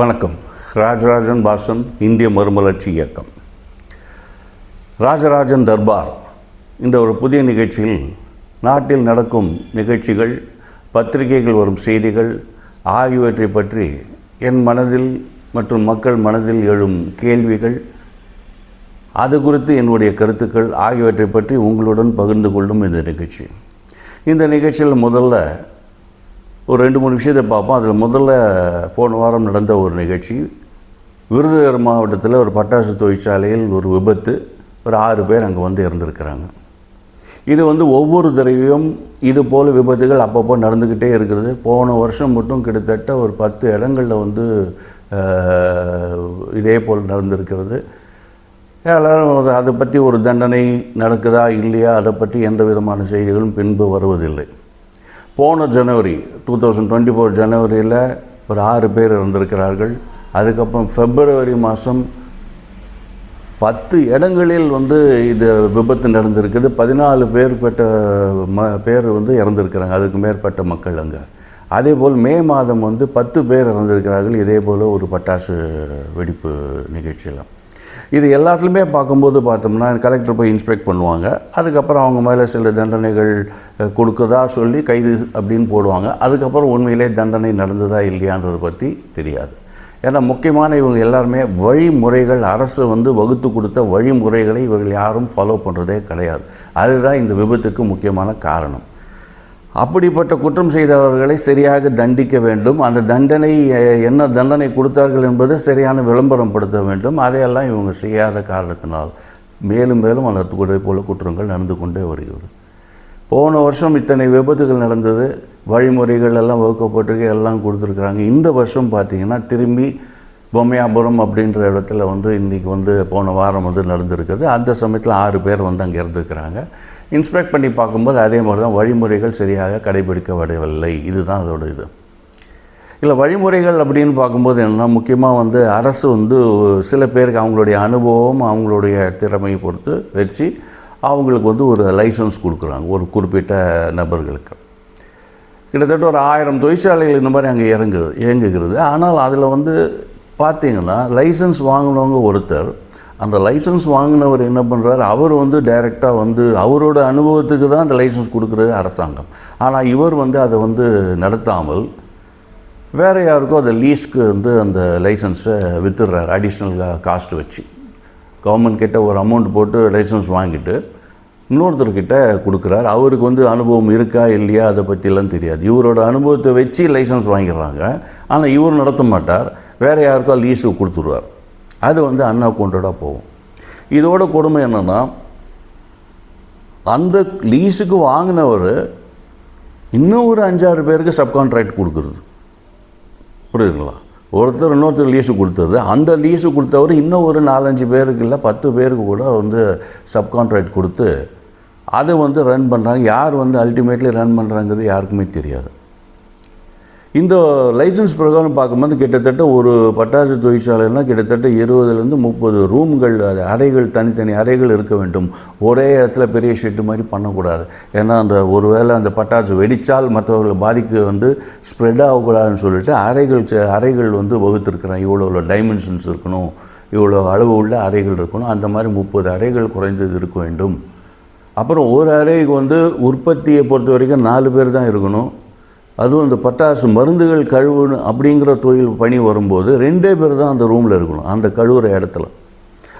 வணக்கம். ராஜராஜன் பாசன் இந்திய மறுமலர்ச்சி இயக்கம். ராஜராஜன் தர்பார் என்ற ஒரு புதிய நிகழ்ச்சியில் நாட்டில் நடக்கும் நிகழ்ச்சிகள் பத்திரிகைகள் வரும் செய்திகள் ஆகியவற்றை பற்றி என் மனதில் மற்றும் மக்கள் மனதில் எழும் கேள்விகள் அது குறித்து என்னுடைய கருத்துக்கள் ஆகியவற்றை பற்றி உங்களுடன் பகிர்ந்து கொள்ளும் இந்த நிகழ்ச்சி. இந்த நிகழ்ச்சியில் முதல்ல ஒரு ரெண்டு மூணு விஷயத்தை பார்ப்போம். அதில் முதல்ல போன வாரம் நடந்த ஒரு நிகழ்ச்சி. விருதுநகர் மாவட்டத்தில் ஒரு பட்டாசு தொழிற்சாலையில் ஒரு விபத்து. ஒரு ஆறு பேர் அங்கே வந்து இறந்துருக்கிறாங்க. இது வந்து ஒவ்வொரு தடவையும் இது போல் விபத்துகள் அப்பப்போ நடந்துக்கிட்டே இருக்கிறது. போன வருஷம் மட்டும் கிட்டத்தட்ட ஒரு பத்து இடங்களில் வந்து இதே போல் நடந்திருக்கிறது. எல்லாரும் அதை பற்றி ஒரு தண்டனை நடக்குதா இல்லையா? அதை பற்றி எந்த விதமான செய்திகளும் பின்பு வருவதில்லை. போன ஜனவரி டூ தௌசண்ட் டுவெண்ட்டி ஃபோர் ஜனவரியில் ஒரு ஆறு பேர் இருந்திருக்கிறார்கள் அதுக்கப்புறம் பிப்ரவரி மாதம் பத்து இடங்களில் வந்து இது விபத்து நடந்திருக்குது. பதினாலு பேர் பெற்ற ம பேர் வந்து இறந்துருக்கிறாங்க. அதுக்கு மேற்பட்ட மக்கள் அங்கே. அதே போல் மே மாதம் வந்து பத்து பேர் இறந்திருக்கிறார்கள். இதே போல் ஒரு பட்டாசு வெடிப்பு நிகழ்ச்சியெல்லாம். இது எல்லாத்துலேயுமே பார்க்கும்போது பார்த்தோம்னா கலெக்டர் போய் இன்ஸ்பெக்ட் பண்ணுவாங்க. அதுக்கப்புறம் அவங்க மேலே சில தண்டனைகள் கொடுக்குதா சொல்லி கைது அப்படின்னு போடுவாங்க. அதுக்கப்புறம் உண்மையிலே தண்டனை நடந்ததா இல்லையான்றதை பற்றி தெரியாது. ஏன்னா முக்கியமான இவங்க எல்லாருமே வழிமுறைகள் அரசு வந்து வகுத்து கொடுத்த வழிமுறைகளை இவர்கள் யாரும் ஃபாலோ பண்ணுறதே கிடையாது. அதுதான் இந்த விபத்துக்கு முக்கியமான காரணம். அப்படிப்பட்ட குற்றம் செய்தவர்களை சரியாக தண்டிக்க வேண்டும். அந்த தண்டனை என்ன தண்டனை கொடுத்தார்கள் என்பது சரியான விளம்பரம் படுத்த வேண்டும். அதையெல்லாம் இவங்க செய்யாத காரணத்தினால் மேலும் மேலும் அந்த போல குற்றங்கள் நடந்து கொண்டே வருகிறது. போன வருஷம் இத்தனை விபத்துகள் நடந்தது. வழிமுறைகள் எல்லாம் வகுக்கப்பட்டிருக்கு எல்லாம் கொடுத்துருக்குறாங்க. இந்த வருஷம் பார்த்தீங்கன்னா திரும்பி பொம்மையாபுரம் அப்படின்ற இடத்துல வந்து இன்றைக்கி வந்து போன வாரம் வந்து நடந்திருக்குது. அந்த சமயத்தில் ஆறு பேர் வந்து அங்கே இருந்துருக்கிறாங்க. இன்ஸ்பெக்ட் பண்ணி பார்க்கும்போது அதே மாதிரி தான் வழிமுறைகள் சரியாக கடைபிடிக்கப்படவில்லை. இதுதான் அதோட இது. இல்லை வழிமுறைகள் அப்படின்னு பார்க்கும்போது என்னன்னா முக்கியமாக வந்து அரசு வந்து சில பேருக்கு அவங்களுடைய அனுபவம் அவங்களுடைய திறமையை பொறுத்து வச்சு அவங்களுக்கு வந்து ஒரு லைசன்ஸ் கொடுக்குறாங்க ஒரு குறிப்பிட்ட நபர்களுக்கு. கிட்டத்தட்ட ஒரு ஆயிரம் தொழிற்சாலைகள் இந்த மாதிரி அங்கே இறங்குது இயங்குகிறது. ஆனால் அதில் வந்து பார்த்தீங்கன்னா லைசன்ஸ் வாங்கினவங்க ஒருத்தர் அந்த லைசன்ஸ் வாங்கினவர் என்ன பண்ணுறாரு அவர் வந்து டைரெக்டாக வந்து அவரோட அனுபவத்துக்கு தான் அந்த லைசன்ஸ் கொடுக்குறது அரசாங்கம். ஆனால் இவர் வந்து அதை வந்து நடத்தாமல் வேறு யாருக்கோ அந்த லீஸ்க்கு வந்து அந்த லைசன்ஸை வித்துடுறாரு அடிஷ்னல் காஸ்ட் வச்சு. கவர்மெண்ட் கிட்ட ஒரு அமௌண்ட் போட்டு லைசன்ஸ் வாங்கிட்டு இன்னொருத்தர்கிட்ட கொடுக்குறாரு. அவருக்கு வந்து அனுபவம் இருக்கா இல்லையா அதை பற்றிலாம் தெரியாது. இவரோட அனுபவத்தை வச்சு லைசன்ஸ் வாங்கிடுறாங்க. ஆனால் இவர் நடத்த மாட்டார். வேறு யாருக்கோ லீஸுக்கு கொடுத்துருவார் அது வந்து அன் அக்கௌண்டடாக போகும். இதோட கொடுமை என்னென்னா அந்த லீஸுக்கு வாங்கினவர் இன்னும் ஒரு அஞ்சாறு பேருக்கு சப்கான்ட்ராக்ட் கொடுக்குறது. புரியுதுங்களா? ஒருத்தர் இன்னொருத்தர் லீஸு கொடுத்தது அந்த லீஸு கொடுத்தவர் இன்னும் ஒரு நாலஞ்சு பேருக்கு இல்லை பத்து பேருக்கு கூட வந்து சப்கான்ட்ராக்ட் கொடுத்து அதை வந்து ரன் பண்ணுறாங்க யார் வந்து அல்டிமேட்லி ரன் பண்ணுறாங்கிறது யாருக்குமே தெரியாது. இந்த லைசன்ஸ் பிரகாரம் பார்க்கும்போது கிட்டத்தட்ட ஒரு பட்டாசு தொழிற்சாலைன்னா கிட்டத்தட்ட இருபதுலேருந்து முப்பது ரூம்கள் அது அறைகள் தனித்தனி அறைகள் இருக்க வேண்டும். ஒரே இடத்துல பெரிய ஷெட்டு மாதிரி பண்ணக்கூடாது. ஏன்னா அந்த ஒருவேளை அந்த பட்டாசு வெடித்தால் மற்றவர்களை பாதிக்க வந்து ஸ்ப்ரெட் ஆகக்கூடாதுன்னு சொல்லிட்டு அறைகள் அறைகள் வந்து வகுத்துருக்குறேன் இவ்வளோ இவ்வளோ டைமென்ஷன்ஸ் இருக்கணும். இவ்வளோ அளவு உள்ள அறைகள் இருக்கணும். அந்த மாதிரி முப்பது அறைகள் குறைந்தது இருக்க வேண்டும். அப்புறம் ஒரு அறைக்கு வந்து உற்பத்தியை பொறுத்த வரைக்கும் நாலு பேர் தான் இருக்கணும். அதுவும் இந்த பட்டாசு மருந்துகள் கழுவுணும் அப்படிங்கிற தொழில் பணி வரும்போது ரெண்டே பேர் தான் அந்த ரூமில் இருக்கணும் அந்த கழுவுற இடத்துல.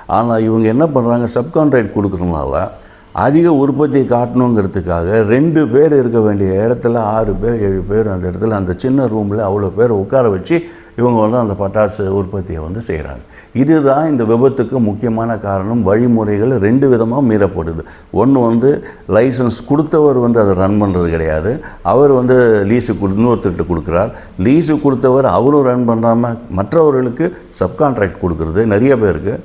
ஆனால் இவங்க என்ன பண்ணுறாங்க சப்கான்ட்ராக்ட் கொடுக்குறதுனால அதிக உற்பத்தியை காட்டணுங்கிறதுக்காக ரெண்டு பேர் இருக்க வேண்டிய இடத்துல ஆறு பேர் ஏழு பேர் அந்த இடத்துல அந்த சின்ன ரூமில் அவ்வளோ பேர் உட்கார வச்சு இவங்க வந்து அந்த பட்டாசு உற்பத்தியை வந்து செய்கிறாங்க இதுதான் இந்த விபத்துக்கு முக்கியமான காரணம். வழிமுறைகள் ரெண்டு விதமாக மீறப்படுது. ஒன்று வந்து லைசன்ஸ் கொடுத்தவர் வந்து அதை ரன் பண்ணுறது கிடையாது. அவர் வந்து லீஸு கொடு இன்னொருத்தர்கிட்ட கொடுக்குறார். லீஸு கொடுத்தவர் அவரும் ரன் பண்ணாமல் மற்றவர்களுக்கு சப்கான்ட்ராக்ட் கொடுக்குறது நிறைய பேருக்கு.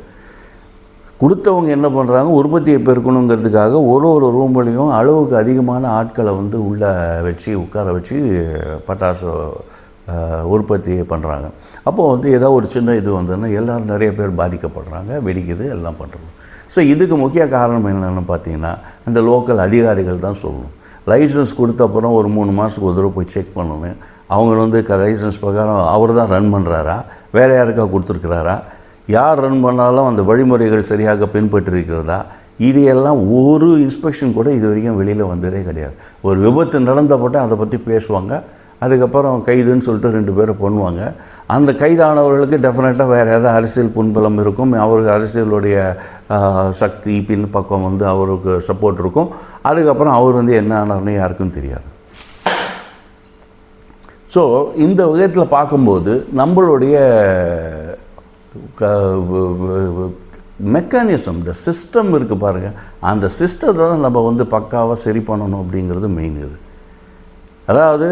கொடுத்தவங்க என்ன பண்ணுறாங்க உற்பத்தியை பெருக்கணுங்கிறதுக்காக ஒரு ஒரு ரூம்லேயும் அளவுக்கு அதிகமான ஆட்களை வந்து உள்ளே வச்சு உட்கார வச்சு பட்டாசு உற்பத்தி பண்ணுறாங்க அப்போது வந்து ஏதோ ஒரு சின்ன இது வந்ததுன்னா எல்லோரும் நிறைய பேர் பாதிக்கப்படுறாங்க வெடிக்குது எல்லாம் பண்ணுறோம் ஸோ இதுக்கு முக்கிய காரணம் என்னென்னு பார்த்தீங்கன்னா இந்த லோக்கல் அதிகாரிகள் தான் சொல்லணும். லைசன்ஸ் கொடுத்த அப்புறம் ஒரு மூணு மாதத்துக்கு ஒரு தடவை போய் செக் பண்ணணும். அவங்க வந்து க லைசன்ஸ் பிரகாரம் அவர் தான் ரன் பண்ணுறாரா வேறு யாருக்கா கொடுத்துருக்குறாரா? யார் ரன் பண்ணாலும் அந்த வழிமுறைகள் சரியாக பின்பற்றிருக்கிறதா? இதையெல்லாம் ஒரு இன்ஸ்பெக்ஷன் கூட இது வரைக்கும் வெளியில் வந்ததே கிடையாது. ஒரு விபத்து நடந்தப்பட்ட அதை பற்றி பேசுவாங்க. அதுக்கப்புறம் கைதுன்னு சொல்லிட்டு ரெண்டு பேரை பண்ணுவாங்க. அந்த கைதானவர்களுக்கு டெஃபினட்டாக வேறு ஏதாவது அரசியல் புண்பலம் இருக்கும். அவருக்கு அரசியலுடைய சக்தி பின் பக்கம் வந்து அவருக்கு சப்போர்ட் இருக்கும். அதுக்கப்புறம் அவர் வந்து என்ன ஆனார்னு யாருக்கும் தெரியாது. ஸோ இந்த விதத்தில் பார்க்கும்போது நம்மளுடைய மெக்கானிசம் இந்த சிஸ்டம் இருக்குது பாருங்கள் அந்த சிஸ்டத்தை தான் நம்ம வந்து பக்காவாக சரி பண்ணணும் அப்படிங்கிறது மெயின் இது. அதாவது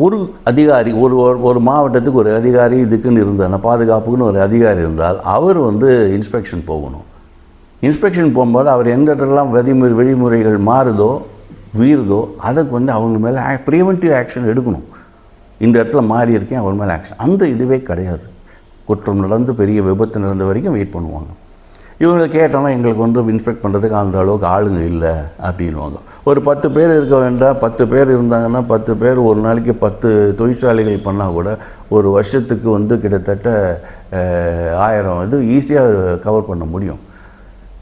ஒரு அதிகாரி ஒரு ஒரு- ஒரு மாவட்டத்துக்கு ஒரு அதிகாரி இதுக்குன்னு இருந்தால் பாதுகாப்புக்குன்னு ஒரு அதிகாரி இருந்தால் அவர் வந்து இன்ஸ்பெக்ஷன் போகணும். இன்ஸ்பெக்ஷன் போகும்போது அவர் எந்த இடத்துலலாம் விதிமுறை வழிமுறைகள் மாறுதோ வீறுதோ அதுக்கு வந்து அவங்க மேலே ப்ரிவென்டிவ் ஆக்ஷன் எடுக்கணும். இந்த இடத்துல மாறி இருக்கேன் அவர் மேலே ஆக்ஷன் அந்த இதுவே கிடையாது. குற்றம் நடந்து பெரிய விபத்து நடந்த வரைக்கும் வெயிட் பண்ணுவாங்க. இவங்களை கேட்டோம்னா எங்களுக்கு வந்து இன்ஸ்பெக்ட் பண்ணுறதுக்கு அந்த அளவுக்கு ஆளுங்க இல்லை அப்படின்வாங்க ஒரு பத்து பேர் இருக்க வேண்டாம் பத்து பேர் இருந்தாங்கன்னா பத்து பேர் ஒரு நாளைக்கு பத்து தொழிற்சாலைகள் பண்ணால் கூட ஒரு வருஷத்துக்கு வந்து கிட்டத்தட்ட ஆயிரம் இது ஈஸியாக கவர் பண்ண முடியும்.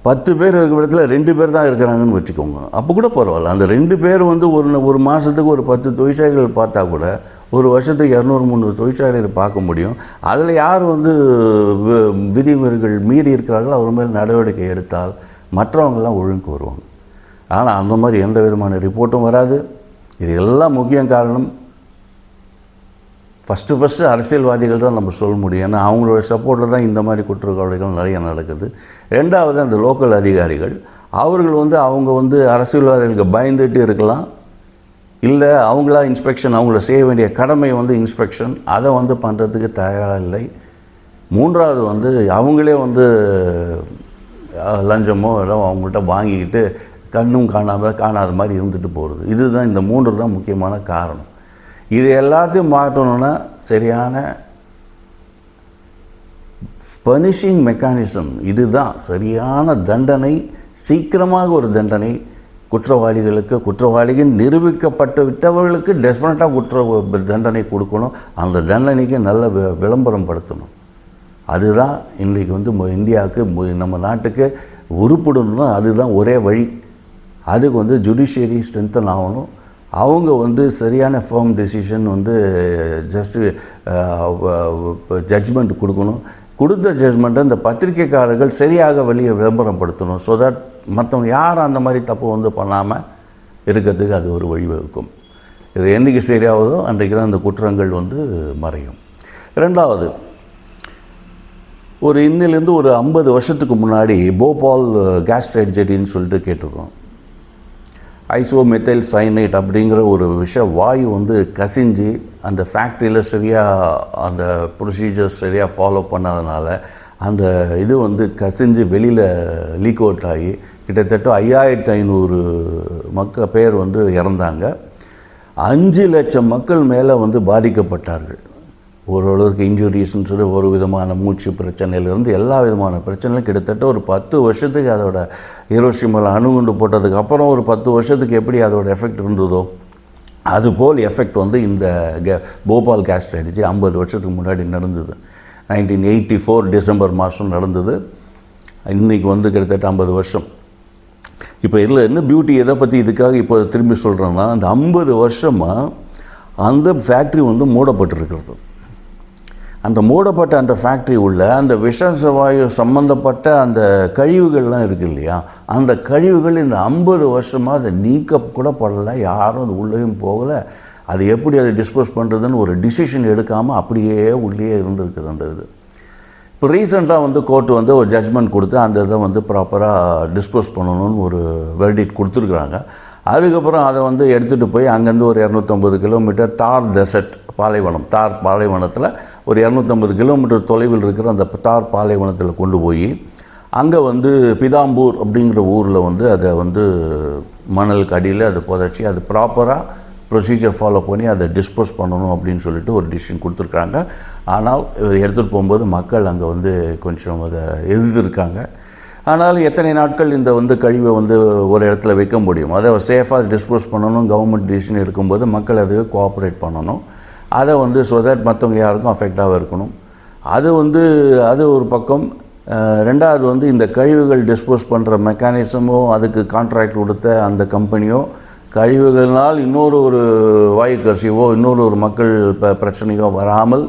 பத்து பேர் இருக்கிற இடத்துல ரெண்டு பேர் தான் இருக்கிறாங்கன்னு வச்சுக்கோங்க. அப்போ கூட பரவாயில்ல. அந்த ரெண்டு பேர் வந்து ஒரு ஒரு மாதத்துக்கு ஒரு பத்து தொழிற்சாலைகள் பார்த்தா கூட ஒரு வருஷத்துக்கு இரநூறு முந்நூறு தொழிற்சாலைகள் பார்க்க முடியும். அதில் யார் வந்து விதிமுறைகள் மீறி இருக்கிறார்களோ அவர் மேல் நடவடிக்கை எடுத்தால் மற்றவங்கெல்லாம் ஒழுங்கு வருவாங்க. ஆனால் அந்த மாதிரி எந்த விதமான ரிப்போர்ட்டும் வராது. இது எல்லாம் முக்கிய காரணம். ஃபஸ்ட்டு ஃபஸ்ட்டு அரசியல்வாதிகள் தான் நம்ம சொல்ல முடியும். ஏன்னா அவங்களோட சப்போர்ட்டில் தான் இந்த மாதிரி குற்றவாளிகள் நிறைய நடக்குது. ரெண்டாவது அந்த லோக்கல் அதிகாரிகள். அவர்கள் வந்து அவங்க வந்து அரசியல்வாதிகளுக்கு பயந்துட்டு இருக்கலாம். இல்லை அவங்களா இன்ஸ்பெக்ஷன் அவங்கள செய்ய வேண்டிய கடமை வந்து இன்ஸ்பெக்ஷன் அதை வந்து பண்ணுறதுக்கு தயாராக இல்லை. மூன்றாவது வந்து அவங்களே வந்து லஞ்சமோ எல்லாம் அவங்கள்ட்ட வாங்கிக்கிட்டு கண்ணும் காணாம காணாத மாதிரி இருந்துட்டு போகிறது இதுதான் இந்த மூன்று தான் முக்கியமான காரணம். இது எல்லாத்தையும் மாற்றணும்னா சரியான பனிஷிங் மெக்கானிசம் இதுதான் சரியான தண்டனை சீக்கிரமாக ஒரு தண்டனை குற்றவாளிகளுக்கு குற்றவாளிகள் நிரூபிக்கப்பட்டு விட்டவர்களுக்கு டெஃபினட்டாக குற்ற தண்டனை கொடுக்கணும். அந்த தண்டனைக்கு நல்ல வி- விளம்பரம் படுத்தணும். அதுதான் இன்றைக்கு வந்து இந்தியாவுக்கு நம்ம நாட்டுக்கு உருப்படணும்னா அதுதான் ஒரே வழி. அதுக்கு வந்து ஜுடிஷியரி ஸ்ட்ரென்த்தன் ஆகணும். அவங்க வந்து சரியான ஃபேர்ம் டெசிஷன் வந்து ஜஸ்ட்டு ஜட்ஜ்மெண்ட் கொடுக்கணும். கொடுத்த ஜட்ஜ்மெண்ட்டை இந்த பத்திரிக்கைக்காரர்கள் சரியாக வெளியே விளம்பரப்படுத்தணும். ஸோ தட் மற்றவங்க யாரும் அந்த மாதிரி தப்பு வந்து பண்ணாமல் இருக்கிறதுக்கு அது ஒரு வழிவகுக்கும் இது என்றைக்கு சரியாகுதோ அன்றைக்கு தான் அந்த குற்றங்கள் வந்து மறையும். ரெண்டாவது ஒரு இன்னிலேருந்து ஒரு ஐம்பது வருஷத்துக்கு முன்னாடி போபால் கேஸ் ட்ரெஜடின்னு சொல்லிட்டு கேட்டிருக்கோம். ஐசோமெத்தைல் சைனைட் அப்படிங்கிற ஒரு விஷ வாயு வந்து கசிஞ்சு அந்த ஃபேக்ட்ரியில் சரியாக அந்த ப்ரொசீஜர்ஸ் சரியாக ஃபாலோ பண்ணாதனால அந்த இது வந்து கசிஞ்சு வெளியில் லீக் அவுட் ஆகி கிட்டத்தட்ட ஐயாயிரத்தி ஐநூறு மக்க பேர் வந்து இறந்தாங்க. அஞ்சு லட்சம் மக்கள் மேலே வந்து பாதிக்கப்பட்டார்கள். ஓரளவுக்கு இன்ஜுரிஸ்ன்னு சொல்லி ஒரு விதமான மூச்சு பிரச்சனையிலேருந்து எல்லா விதமான பிரச்சனையும் கிட்டத்தட்ட ஒரு பத்து வருஷத்துக்கு அதோட ஹிரோஷிமாவில் அணுகுண்டு போட்டதுக்கு அப்புறம் ஒரு பத்து வருஷத்துக்கு எப்படி அதோட எஃபெக்ட் இருந்ததோ அதுபோல் எஃபெக்ட் வந்து இந்த கே போபால் கேஸ் ஸ்ட்ராட்டஜி ஐம்பது வருஷத்துக்கு முன்னாடி நடந்தது. நைன்டீன் எயிட்டி ஃபோர் டிசம்பர் மாதம் நடந்தது. இன்றைக்கி வந்து கிட்டத்தட்ட ஐம்பது வருஷம். இப்போ இதில் என்ன பியூட்டி எதை பற்றி இதுக்காக இப்போ திரும்பி சொல்கிறேன்னா அந்த ஐம்பது வருஷமாக அந்த ஃபேக்ட்ரி வந்து மூடப்பட்டிருக்கிறது. அந்த மூடப்பட்ட அந்த ஃபேக்ட்ரி உள்ள அந்த விஷ வாயு சம்மந்தப்பட்ட அந்த கழிவுகள்லாம் இருக்குது இல்லையா? அந்த கழிவுகள் இந்த ஐம்பது வருஷமாக அதை நீக்க கூட படலை. யாரும் அது உள்ளேயும் போகலை. அது எப்படி அதை டிஸ்போஸ் பண்ணுறதுன்னு ஒரு டிசிஷன் எடுக்காமல் அப்படியே உள்ளே இருந்திருக்குது அந்த இது. இப்போ ரீசெண்டாக வந்து கோர்ட் வந்து ஒரு ஜட்ஜ்மெண்ட் கொடுத்து அந்த இதை வந்து ப்ராப்பராக டிஸ்போஸ் பண்ணணும்னு ஒரு வெர்டிட் கொடுத்துருக்குறாங்க. அதுக்கப்புறம் அதை வந்து எடுத்துகிட்டு போய் அங்கேருந்து ஒரு இரநூத்தம்பது கிலோமீட்டர் தார் டெசர்ட் பாலைவனம். தார் பாலைவனத்தில் ஒரு இரநூத்தம்பது கிலோமீட்டர் தொலைவில் இருக்கிற அந்த தார் பாலைவனத்தில் கொண்டு போய் அங்கே வந்து பிதாம்பூர் அப்படிங்கிற ஊரில் வந்து அதை வந்து மணலுக்கு அடியில் அதை புதைச்சி அது ப்ராப்பராக ப்ரொசீஜர் ஃபாலோ பண்ணி அதை டிஸ்போஸ் பண்ணணும் அப்படின்னு சொல்லிட்டு ஒரு டிசிஷன் கொடுத்துருக்காங்க. ஆனால் எடுத்துகிட்டு போகும்போது மக்கள் அங்கே வந்து கொஞ்சம் அதை எதிர்த்திருக்காங்க. ஆனால் எத்தனை நாட்கள் இந்த வந்து கழிவை வந்து ஒரு இடத்துல வைக்க முடியும் அதை சேஃபாக டிஸ்போஸ் பண்ணணும் கவர்மெண்ட் டிசிஷன் இருக்கும்போது மக்கள் அதுக்கு கோஆப்ரேட் பண்ணணும். அதை வந்து ஸோ தட் மற்றவங்க யாருக்கும் அஃபெக்டாக இருக்கணும். அது வந்து அது ஒரு பக்கம். ரெண்டாவது வந்து இந்த கழிவுகள் டிஸ்போஸ் பண்ணுற மெக்கானிசமோ அதுக்கு கான்ட்ராக்ட் கொடுத்த அந்த கம்பெனியோ கழிவுகளினால் இன்னொரு ஒரு வாயு கசிவோ இன்னொரு ஒரு மக்கள் ப பிரச்சனையோ வராமல்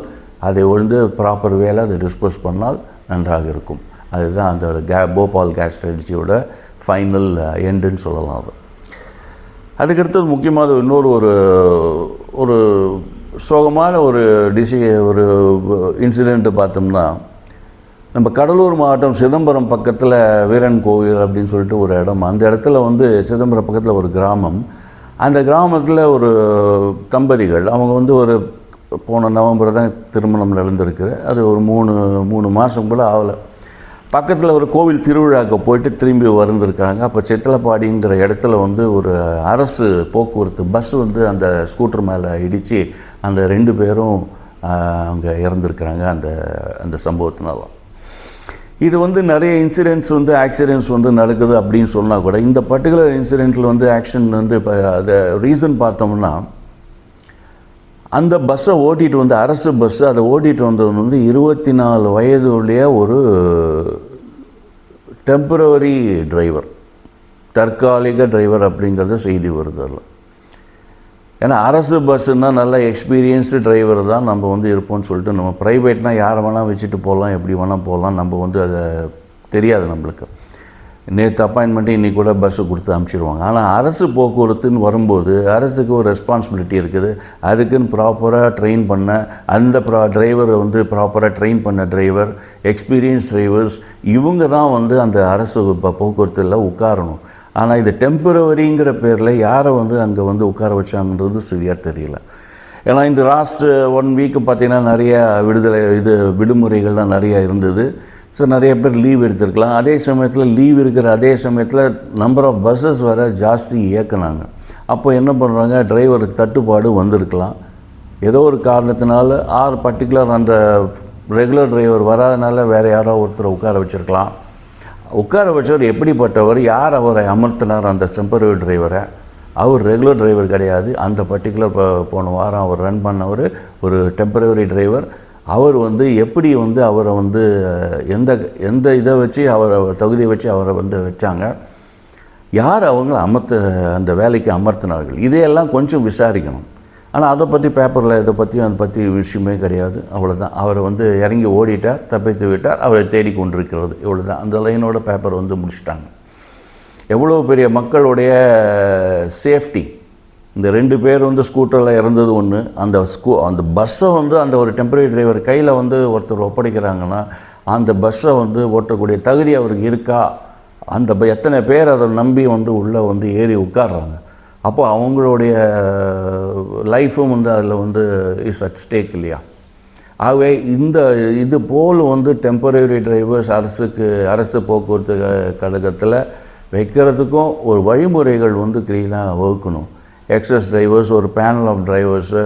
அதை ஒழுந்து ப்ராப்பர் வேலை அதை டிஸ்போஸ் பண்ணால் நன்றாக இருக்கும். அதுதான் அந்த கே போபால் கேஸ் ஸ்ட்ராட்டஜியோட ஃபைனல் எண்டுன்னு சொல்லலாம் அது. அதுக்கடுத்தது முக்கியமாக இன்னொரு ஒரு ஒரு சோகமான ஒரு டிசி ஒரு இன்சிடெண்ட்டு பார்த்தோம்னா நம்ம கடலூர் மாவட்டம் சிதம்பரம் பக்கத்தில் வீரன் கோவில் அப்படின்னு சொல்லிட்டு ஒரு இடம். அந்த இடத்துல வந்து சிதம்பரம் பக்கத்தில் ஒரு கிராமம். அந்த கிராமத்தில் ஒரு தம்பதிகள் அவங்க வந்து ஒரு போன நவம்பர் தான் திருமணம் நடந்திருக்கு. அது ஒரு மூணு மூணு மாதம் கூட ஆகலை. பக்கத்தில் ஒரு கோவில் திருவிழாவுக்கு போயிட்டு திரும்பி வந்திருக்கிறாங்க. அப்போ சித்தலப்பாடிங்கிற இடத்துல வந்து ஒரு அரசு போக்குவரத்து பஸ் வந்து அந்த ஸ்கூட்டர் மேலே இடித்து அந்த ரெண்டு பேரும் அங்கே இறந்துருக்கிறாங்க அந்த அந்த சம்பவத்தினால. இது வந்து நிறைய இன்சிடென்ட்ஸ் வந்து ஆக்சிடென்ட்ஸ் வந்து நடக்குது அப்படின்னு சொன்னால் கூட இந்த பர்டிகுலர் இன்சிடெண்ட்டில் வந்து ஆக்ஷன் வந்து இப்போ அதை ரீசன் பார்த்தோம்னா அந்த பஸ்ஸை ஓட்டிகிட்டு வந்து அரசு பஸ்ஸு அதை ஓட்டிகிட்டு வந்தவன் வந்து இருபத்தி நாலு வயதுடைய ஒரு டெம்பரவரி டிரைவர் தற்காலிக டிரைவர் அப்படிங்கிறது செய்தி வருது அதில். ஏன்னா அரசு பஸ்ஸுன்னா நல்ல எக்ஸ்பீரியன்ஸ்டு டிரைவர் தான் நம்ம வந்து இருப்போம்னு சொல்லிட்டு நம்ம ப்ரைவேட்னால் யாரை வேணால் வச்சுட்டு போகலாம் எப்படி வேணால் போகலாம் நம்ம வந்து அதை தெரியாது நம்மளுக்கு. நேற்று அப்பாயின்மெண்ட்டு இன்றைக்கி கூட பஸ்ஸு கொடுத்து அனுப்பிச்சிடுவாங்க ஆனால் அரசு போக்குவரத்துன்னு வரும்போது அரசுக்கு ஒரு ரெஸ்பான்சிபிலிட்டி இருக்குது. அதுக்குன்னு ப்ராப்பராக ட்ரெயின் பண்ண அந்த ப்ரா டிரைவரை வந்து ப்ராப்பராக ட்ரெயின் பண்ண டிரைவர் எக்ஸ்பீரியன்ஸ் டிரைவர்ஸ் இவங்க தான் வந்து அந்த அரசு இப்போ போக்குவரத்தில் உட்காரணும். ஆனால் இது டெம்பரவரிங்கிற பேரில் யாரை வந்து அங்கே வந்து உட்கார வச்சாங்கன்றது சரியாக தெரியல. ஏன்னா இந்த லாஸ்ட் ஒன் வீக்கு பார்த்திங்கன்னா நிறைய விடுதலை இது விடுமுறைகள்லாம் நிறையா இருந்தது. ஸோ நிறைய பேர் லீவ் எடுத்திருக்கலாம். அதே சமயத்தில் லீவ் இருக்கிற அதே சமயத்தில் நம்பர் ஆஃப் பஸ்ஸஸ் வர ஜாஸ்தி இயக்குனாங்க. அப்போ என்ன பண்ணுறாங்க டிரைவருக்கு தட்டுப்பாடு வந்திருக்கலாம். ஏதோ ஒரு காரணத்தினால ஆர் பர்டிகுலர் அந்த ரெகுலர் டிரைவர் வராதனால வேறு யாரோ ஒருத்தரை உட்கார வச்சுருக்கலாம். உட்கார வச்சவர் எப்படிப்பட்டவர்? யார் அவரை அமர்த்தினார் அந்த டெம்பரரி டிரைவரை அவர் ரெகுலர் டிரைவர் கிடையாது. அந்த பர்டிகுலர் போன வாரம் அவர் ரன் பண்ணவர் ஒரு டெம்பரவரி டிரைவர் அவர் வந்து எப்படி வந்து அவரை வந்து எந்த எந்த இதை வச்சு அவரை தகுதியை வச்சு அவரை வந்து வச்சாங்க யார் அவங்களை அமர்த்த அந்த வேலைக்கு அமர்த்தினார்கள் இதையெல்லாம் கொஞ்சம் விசாரிக்கணும். ஆனால் அதை பற்றி பேப்பரில் இதை பற்றி அதை பற்றி விஷயமே கிடையாது அவ்வளோதான் அவரை வந்து இறங்கி ஓடிட்டார் தப்பித்து விட்டார் அவரை தேடி கொண்டிருக்கிறது இவ்வளோதான் அந்த லைனோட பேப்பர் வந்து முடிச்சிட்டாங்க. எவ்வளோ பெரிய மக்களுடைய சேஃப்டி இந்த ரெண்டு பேர் வந்து ஸ்கூட்டரில் இறந்தது ஒன்று அந்த ஸ்கூ அந்த பஸ்ஸை வந்து அந்த ஒரு டெம்பரரி டிரைவர் கையில் வந்து ஒருத்தர் ஒப்படைக்கிறாங்கன்னா அந்த பஸ்ஸை வந்து ஓட்டக்கூடிய தகுதி அவருக்கு இருக்கா? அந்த ப- எத்தனை பேர் அதை நம்பி வந்து உள்ளே வந்து ஏறி உட்காடுறாங்க அப்போ அவங்களுடைய லைஃபும் வந்து அதில் வந்து இஸ் அட் ஸ்டேக் இல்லையா? ஆகவே இந்த இது போல் வந்து டெம்பரரி டிரைவர்ஸ் அரசுக்கு அரசு போக்குவரத்து கழகத்தில் வைக்கிறதுக்கும் ஒரு வழிமுறைகள் வந்து க்ளீனாக வகுக்கணும். எக்ஸஸ் டிரைவர்ஸ் ஒரு panel of drivers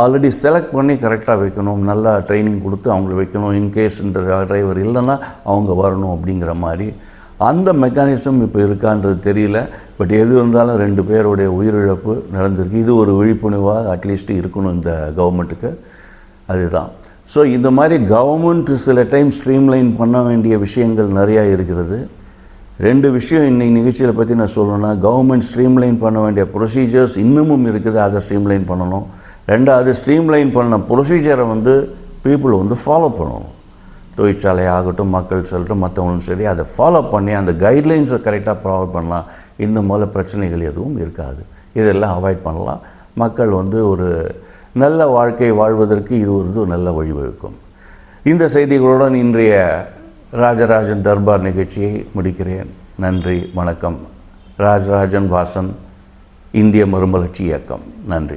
already select பண்ணி கரெக்டாக வைக்கணும் நல்லா ட்ரைனிங் கொடுத்து அவங்கள வைக்கணும் இன்கேஸ் இந்த டிரைவர் இல்லைன்னா அவங்க வரணும் அப்படிங்கிற மாதிரி. அந்த மெக்கானிசம் இப்போ இருக்கான்றது தெரியல. பட் எது இருந்தாலும் ரெண்டு பேருடைய உயிரிழப்பு நடந்திருக்கு. இது ஒரு விழிப்புணர்வாக அட்லீஸ்ட் இருக்கணும் இந்த கவர்மெண்ட்டுக்கு அதுதான். ஸோ இந்த மாதிரி கவர்மெண்ட் சில டைம் ஸ்ட்ரீம்லைன் பண்ண வேண்டிய விஷயங்கள் நிறையா இருக்கிறது. ரெண்டு விஷயம் இன்னைக்கு நிகழ்ச்சியில் பற்றி நான் சொல்லணும்னா கவர்மெண்ட் ஸ்ட்ரீம்லைன் பண்ண வேண்டிய ப்ரொசீஜர்ஸ் இன்னமும் இருக்குது அதை ஸ்ட்ரீம்லைன் பண்ணணும். ரெண்டாவது ஸ்ட்ரீம்லைன் பண்ண ப்ரொசீஜரை வந்து பீப்புள் வந்து ஃபாலோ பண்ணணும். தொழிற்சாலை ஆகட்டும் மக்கள் சொல்லட்டும் மற்றவங்களும் சரி அதை ஃபாலோ பண்ணி அந்த கைட்லைன்ஸை கரெக்டாக ப்ரொவைட் பண்ணலாம். இந்த மூல பிரச்சனைகள் எதுவும் இருக்காது. இதெல்லாம் அவாய்ட் பண்ணலாம். மக்கள் வந்து ஒரு நல்ல வாழ்க்கை வாழ்வதற்கு இது ஒரு நல்ல வழிவகுக்கும். இந்த செய்திகளுடன் இன்றைய ராஜராஜன் தர்பார் நிகழ்ச்சியை முடிக்கிறேன். நன்றி வணக்கம். ராஜராஜன் வாசன் இந்திய மறுமலர்ச்சி இயக்கம். நன்றி.